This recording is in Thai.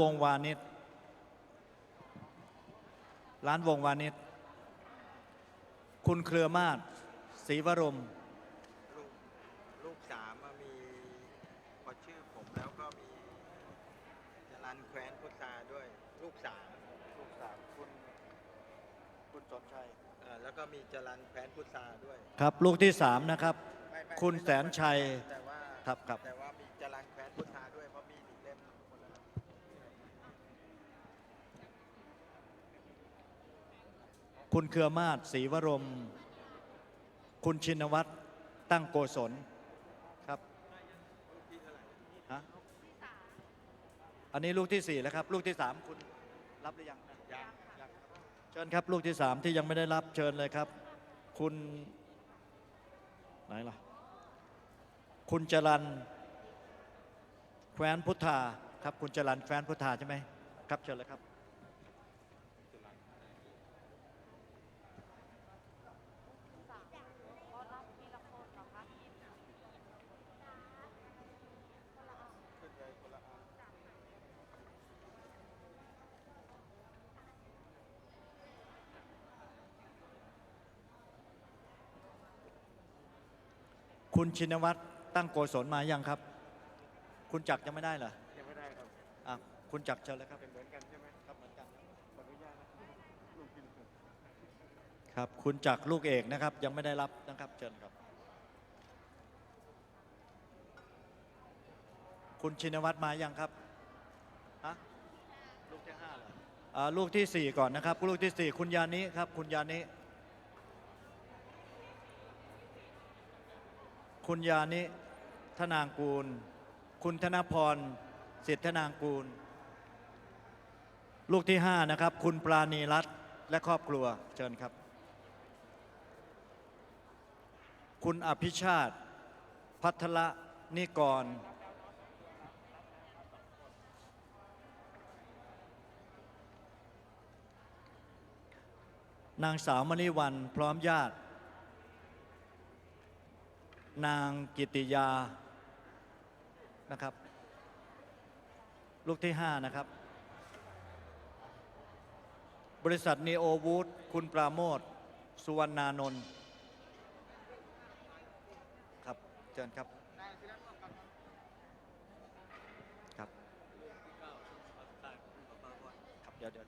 วงวานิชร้านวงวานิชคุณเครือมาศศรีวรม ลูกลูกสามอะมีพอชื่อผมแล้วก็มีจรันแคว้นพุทธาด้วย ลูกสามลูกสามคุณคุณสนชัยเอ่อแล้วก็มีจรันแคว้นพุทธาด้วยครับ ลูกที่สามนะครับ ไม่ไม่คุณไม่แสนชัย แต่ว่าครับครับ แต่ว่ามีจรันแคว้นพุทธาด้วยเพราะมีอีกเล่มคนละ คุณเครือมาศศรีวรม คุณชินวัตรตั้งโกศลครับฮะอันนี้ลูกที่สี่แล้วครับ ลูกที่สามคุณรับหรือยังนะยังยังครับเชิญครับลูกที่สามที่ยังไม่ได้รับเชิญเลยครับ คุณไหนล่ะคุณจรันแคว้นพุทธาครับ คุณจรันแคว้นพุทธาใช่ไหมครับเชิญเลยครับ คุณชินวัตรตั้งโกศลมายังครับ คุณจักรยังไม่ได้เหรอยังไม่ได้ครับอะคุณจักรเชิญเลยครับเป็นเหมือนกันใช่ไหมครับเหมือนกันขออนุญาตนะลูกกินเถอะครับคุณจักรลูกเอกนะครับ ยังไม่ได้รับนะครับเชิญครับ คุณชินวัตรมายังครับฮะลูกที่ห้าเหรออ่าลูกที่สี่ก่อนนะครับลูกที่สี่คุณยานิครับ คุณยานิ คุณยานิธนางกูล คุณธนพรสิทธนางกูล ลูกที่ห้านะครับ คุณปราณีรัตน์และครอบครัวเชิญครับ คุณอภิชาติ พัทละนิกร นางสาวมณีวันพร้อมญาติ นางกิติยานะครับ ลูกที่ห้านะครับ บริษัทนีโอวูดคุณปราโมทสุวรรณานนท์ครับเชิญครับครับครับเดี๋ยวเดี๋ยว